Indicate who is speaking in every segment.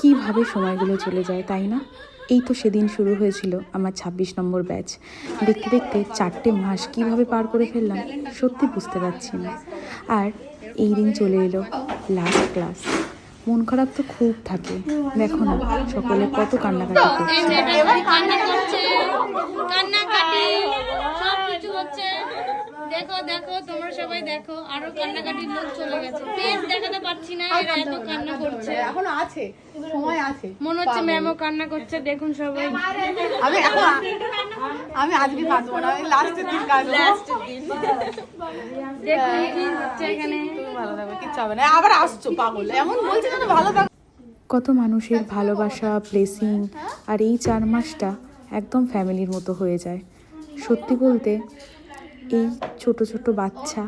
Speaker 1: কীভাবে সময়গুলো চলে যায়, তাই না? এই তো সেদিন শুরু হয়েছিল আমার ২৬ নম্বর ব্যাচ। দেখতে দেখতে চারটে মাস কীভাবে পার করে ফেললাম সত্যি বুঝতে পারছি না। আর এই দিন চলে এলো লাস্ট ক্লাস মন খারাপ তো খুব থাকে। দেখো না, সকলে কত কান্নাকাটি করছে।
Speaker 2: দেখো দেখো তোমরা সবাই দেখো আরও কান্নাকাটির লোক চলে গেছে। ফেস দেখাতে পারছি না এরা এত কান্না করছে।
Speaker 3: এখনও আছে সময় আছে।
Speaker 2: মনে হচ্ছে ম্যামও কান্না করছে দেখুন সবাই।
Speaker 3: আমি এখন আমি আজকে কাঁদবো না লাস্টের দিন কাঁদবো
Speaker 2: দেখুন কি হচ্ছে এখানে।
Speaker 3: ভালো থাকবে কিচ্ছু হবে না। আবার আসছো পাগল। এমন বলছে না ভালো থাকো।
Speaker 1: কত মানুষের ভালোবাসা ব্লেসিং আর এই চার মাসটা একদম ফ্যামিলির মতো হয়ে যায়। সত্যি বলতে এই ছোট ছোট বাচ্চা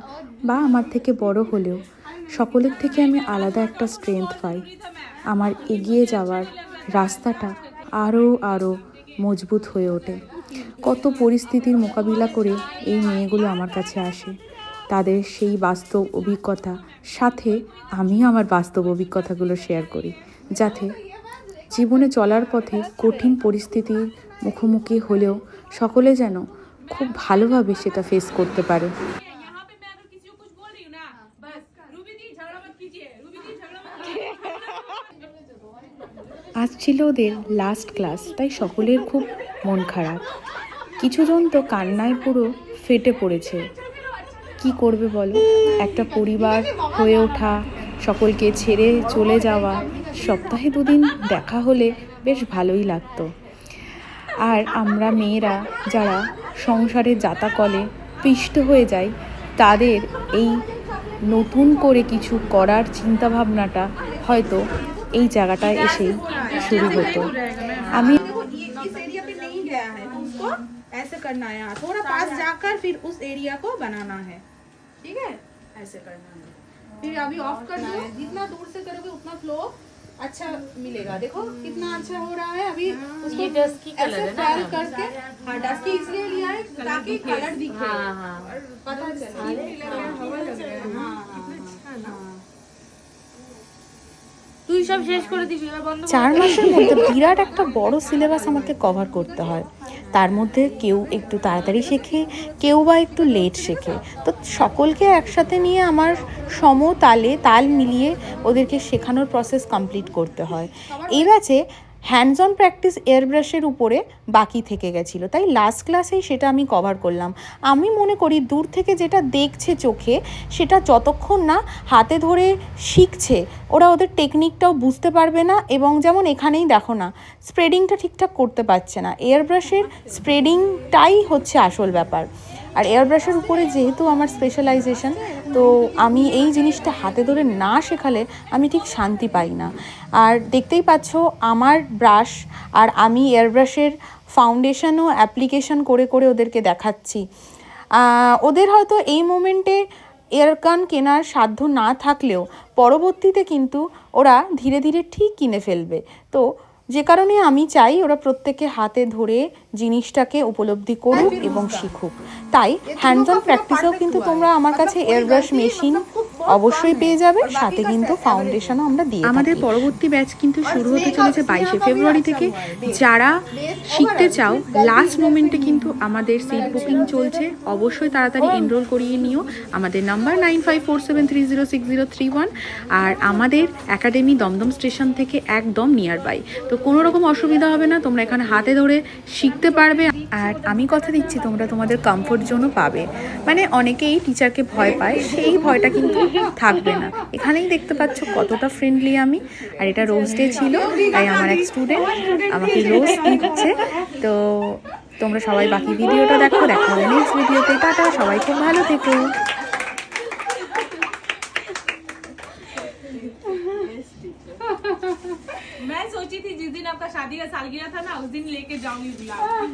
Speaker 1: বা আমার থেকে বড় হলেও সকলের থেকে আমি আলাদা একটা স্ট্রেংথ পাই। আমার এগিয়ে যাওয়ার রাস্তাটা আরও আরও মজবুত হয়ে ওঠে। কত পরিস্থিতির মোকাবিলা করে এই মেয়েগুলো আমার কাছে আসে। তাদের সেই বাস্তব অভিজ্ঞতা সাথে আমি আমার বাস্তব অভিজ্ঞতাগুলো শেয়ার করি, যাতে জীবনে চলার পথে কঠিন পরিস্থিতির মুখোমুখি হলেও সকলে যেন খুব ভালোভাবে সেটা ফেস করতে পারে। আজ ছিল ওদের লাস্ট ক্লাস তাই সকলের খুব মন খারাপ। কিছুজন তো কান্নায় পুরো ফেটে পড়েছে। কি করবে বলো? একটা পরিবার হয়ে ওঠা, সকলকে ছেড়ে চলে যাওয়া, সপ্তাহে দুদিন দেখা হলে বেশ ভালোই লাগতো। আর আমরা মেয়েরা যারা সংসারে যাতাকলে পিষ্ট হয়ে যাই তাদের এই নতুন করে কিছু করার চিন্তাভাবনাটা হয়তো এই জায়গাটায় এসেই শুরু হতো আমি
Speaker 3: देखो ये इस एरिया पे नहीं गया है तो उसको ऐसे करना है यहाँ थोड़ा पास जाकर फिर उस एरिया को बनाना है ठीक है ऐसे करना है फिर अभी ऑफ कर दो जितना दूर से करोगे उतना फ्लो अच्छा मिलेगा देखो कितना अच्छा हो रहा है अभी उसको ऐसे फैल करके हाँ डस्की इसलिए लिया है ताकि कलर दिखे और पता चले हाँ हाँ
Speaker 2: তুই সব শেষ করে দিবি এবার বন্ধ কর।
Speaker 1: চার মাসের মধ্যে বিরাট একটা বড় সিলেবাস আমাকে কভার করতে হয় তার মধ্যে কেউ একটু তাড়াতাড়ি শেখে, কেউ বা একটু লেট শেখে। তো সকলকে একসাথে নিয়ে আমার সমতালে তাল মিলিয়ে ওদেরকে শেখানোর প্রসেস কমপ্লিট করতে হয়। এই ব্যাচে হ্যান্ডস অন প্র্যাকটিস এয়ারব্রাশের উপরে বাকি থেকে গেছিল। তাই লাস্ট ক্লাসেই সেটা আমি কভার করলাম। আমি মনে করি দূর থেকে যেটা দেখছে চোখে, সেটা যতক্ষণ না হাতে ধরে শিখছে, ওরা ওদের টেকনিকটাও বুঝতে পারবে না এবং যেমন এখানেই দেখো না স্প্রেডিংটা ঠিকঠাক করতে পারছে না। এয়ারব্রাশের স্প্রেডিংটাই হচ্ছে আসল ব্যাপার। আর এয়ারব্রাশের উপরে যেহেতু আমার স্পেশালাইজেশন তো আমি এই জিনিসটা হাতে ধরে না শেখালে আমি ঠিক শান্তি পাই না। আর দেখতেই পাচ্ছ, আমার ব্রাশ আর আমি এয়ারব্রাশের ফাউন্ডেশনও অ্যাপ্লিকেশন করে করে ওদেরকে দেখাচ্ছি। ওদের হয়তো এই মোমেন্টে এয়ারগান কেনার সাধ্য না থাকলেও পরবর্তীতে কিন্তু ওরা ধীরে ধীরে ঠিক কিনে ফেলবে। তো যে কারণে আমি চাই ওরা প্রত্যেকে হাতে ধরে জিনিসটাকে উপলব্ধি করুক এবং শিখুক। তাই হ্যান্ডস অন প্র্যাকটিসেও কিন্তু তোমরা আমার কাছে এয়ারব্রাশ মেশিন অবশ্যই পেয়ে যাবে সাথে কিন্তু ফাউন্ডেশনও আমরা দিয়ে আমাদের পরবর্তী ব্যাচ কিন্তু শুরু হতে চলেছে বাইশে ফেব্রুয়ারি থেকে। যারা শিখতে চাও লাস্ট মোমেন্টে কিন্তু আমাদের সিট বুকিং চলছে। অবশ্যই তাড়াতাড়ি এনরোল করিয়ে নিও। আমাদের number nine five four seven three zero six zero three one আর আমাদের একাডেমি দমদম স্টেশন থেকে একদম নিয়ার বাই তো কোনো রকম অসুবিধা হবে না তোমরা এখানে হাতে ধরে শিখতে পারবে। আর আমি কথা দিচ্ছি তোমরা তোমাদের কমফোর্ট জোনও পাবে মানে অনেকেই টিচারকে ভয় পায় সেই ভয়টা কিন্তু থাকবে না এখানেই দেখতে পাচ্ছ কতটা ফ্রেন্ডলি আমি আর এটা রোজ ডে ছিল তাই আমার এক স্টুডেন্ট আমাকে রোজ দিচ্ছে তো তোমরা সবাই বাকি ভিডিওটা দেখো দেখো নেক্সট ভিডিওতে টাটা সবাই খুব ভালো থেকো
Speaker 4: मैं सोची थी जिस दिन आपका शादी का सालगिरह था ना उस दिन लेके जाऊंगी गुलाब